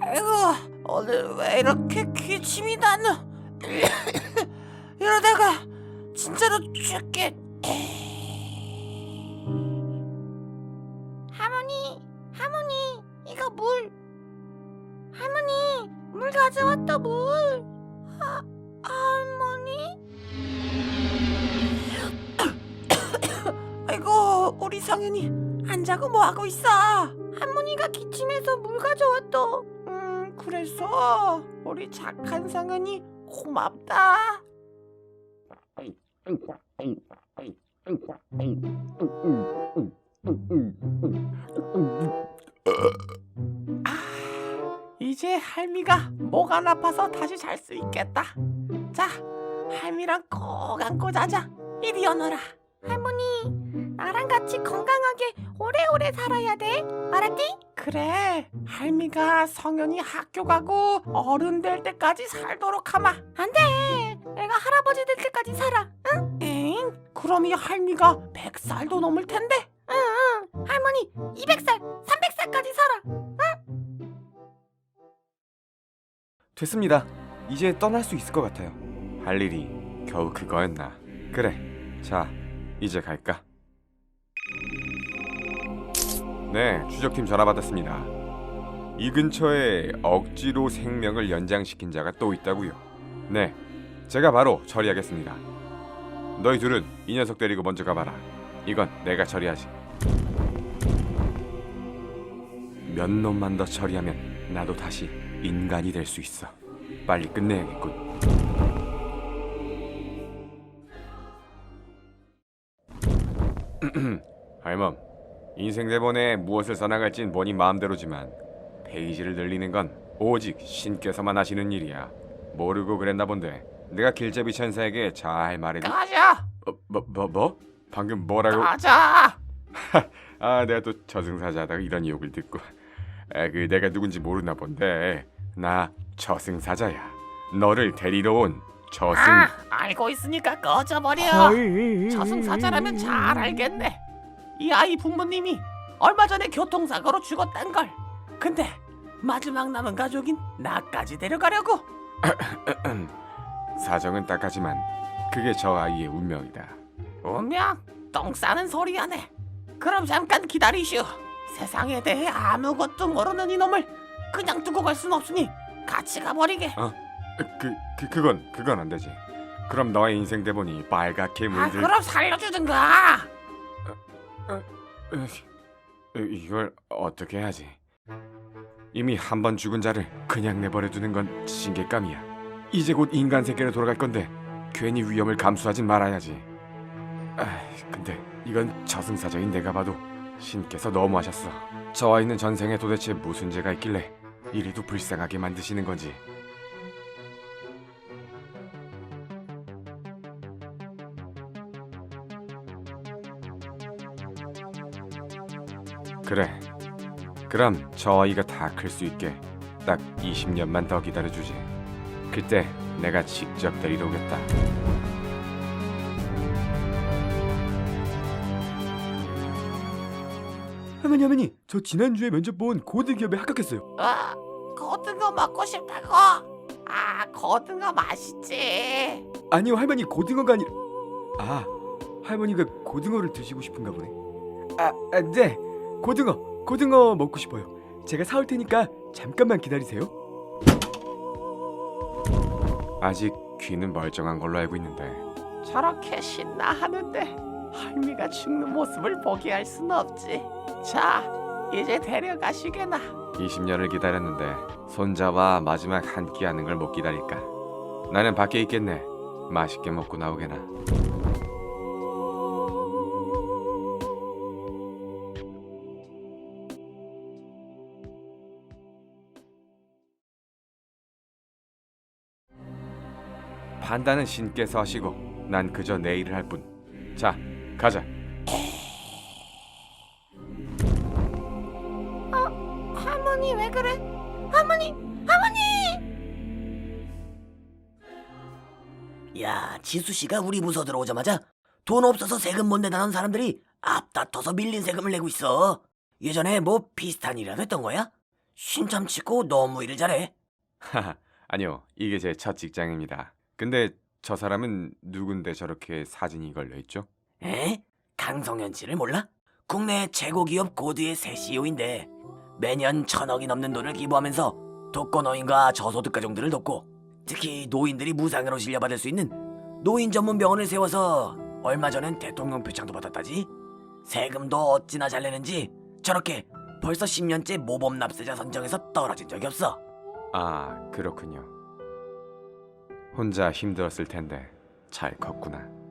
아이고 오늘 왜 이렇게 기침이 나노? 이러다가 진짜로 죽겠. 할머니, 할머니, 이거 물. 할머니, 물 가져왔다 물. 성윤이 안 자고 뭐 하고 있어? 할머니가 기침해서 물 가져왔다. 음 그래서 우리 착한 성윤이 고맙다. 아, 이제 할미가 목 안 아파서 다시 잘 수 있겠다. 자, 할미랑 꼭 안고 자자. 이리 오너라. 할머니, 나랑 같이 건강하게 오래오래 살아야 돼. 알았지? 그래. 할미가 성현이 학교 가고 어른 될 때까지 살도록 하마. 안 돼. 내가 할아버지 될 때까지 살아. 응? 엥? 그럼 이 할미가 100살도 넘을 텐데. 응, 응. 할머니 200살, 300살까지 살아. 됐습니다. 이제 떠날 수 있을 것 같아요. 할 일이 겨우 그거였나? 그래. 자, 이제 갈까? 네, 추적팀 전화 받았습니다. 이 근처에 억지로 생명을 연장시킨 자가 또 있다고요. 네, 제가 바로 처리하겠습니다. 너희 둘은 이 녀석 데리고 먼저 가봐라. 이건 내가 처리하지. 몇 놈만 더 처리하면 나도 다시 인간이 될 수 있어. 빨리 끝내야겠군. 할멈, 인생 대본에 무엇을 써나갈진 본인 마음대로지만 페이지를 늘리는 건 오직 신께서만 하시는 일이야. 모르고 그랬나 본데 내가 길잡이 천사에게 잘 말해도 가자. 어, 뭐, 뭐, 뭐? 방금 뭐라고? 가자. 아, 내가 또 저승사자다가 이런 욕을 듣고 아, 그 내가 누군지 모르나 본데 나 저승사자야. 너를 데리러 온 저승. 아, 알고 있으니까 꺼져버려. 저승사자라면 잘 알겠네. 이 아이 부모님이 얼마 전에 교통사고로 죽었단 걸. 근데 마지막 남은 가족인 나까지 데려가려고. 사정은 딱하지만 그게 저 아이의 운명이다. 운명 똥 싸는 소리 하네. 그럼 잠깐 기다리시오. 세상에 대해 아무것도 모르는 이놈을 그냥 두고 갈 순 없으니 같이 가버리게. 그, 그 그건 그건 안 되지. 그럼 너의 인생 대본이 빨갛게 아 물들. 그럼 살려주든가. 으, 이걸 어떻게 해야지? 이미 한 번 죽은 자를 그냥 내버려 두는 건 신개감이야. 이제 곧 인간 세계로 돌아갈 건데 괜히 위험을 감수하진 말아야지. 아, 근데 이건 저승사자인 내가 봐도 신께서 너무하셨어. 저와 있는 전생에 도대체 무슨 죄가 있길래 이리도 불쌍하게 만드시는 건지. 그래. 그럼 저 아이가 다 클 수 있게 딱 20년만 더 기다려주지. 그때 내가 직접 데리러 오겠다. 할머니 할머니 저 지난주에 면접 본 고대 기업에 합격했어요 아 고등어 먹고 싶다고. 아 고등어 맛있지. 아니요 할머니 고등어가 아니라 아 할머니가 고등어를 드시고 싶은가 보네 아, 아, 네 고등어 고등어 먹고 싶어요 제가 사올 테니까 잠깐만 기다리세요 아직 귀는 멀쩡한 걸로 알고 있는데 저렇게 신나 하는데 할미가 죽는 모습을 보게 할 순 없지. 자, 이제 데려가시게나. 20년을 기다렸는데 손자와 마지막 한 끼 하는 걸 못 기다릴까? 나는 밖에 있겠네. 맛있게 먹고 나오게나. 판단은 신께서 하시고 난 그저 내 일을 할 뿐. 자, 가자. 할머니 왜 그래? 할머니, 할머니! 야, 지수 씨가 우리 부서 들어오자마자 돈 없어서 세금 못 내다는 사람들이 앞다퉈서 밀린 세금을 내고 있어. 예전에 뭐 비슷한 일이라도 했던 거야? 신참 치고 너무 일을 잘해. 하하, 아니요. 이게 제 첫 직장입니다. 근데 저 사람은 누군데 저렇게 사진이 걸려 있죠? 에? 강성현 씨를 몰라? 국내 최고 기업 고드의 새 CEO인데 매년 천억이 넘는 돈을 기부하면서 독거노인과 저소득 가정들을 돕고 특히 노인들이 무상으로 진료받을 수 있는 노인 전문 병원을 세워서 얼마 전엔 대통령 표창도 받았다지. 세금도 어찌나 잘 내는지 저렇게 벌써 10년째 모범 납세자 선정에서 떨어진 적이 없어. 아, 그렇군요. 혼자 힘들었을 텐데 잘 컸구나.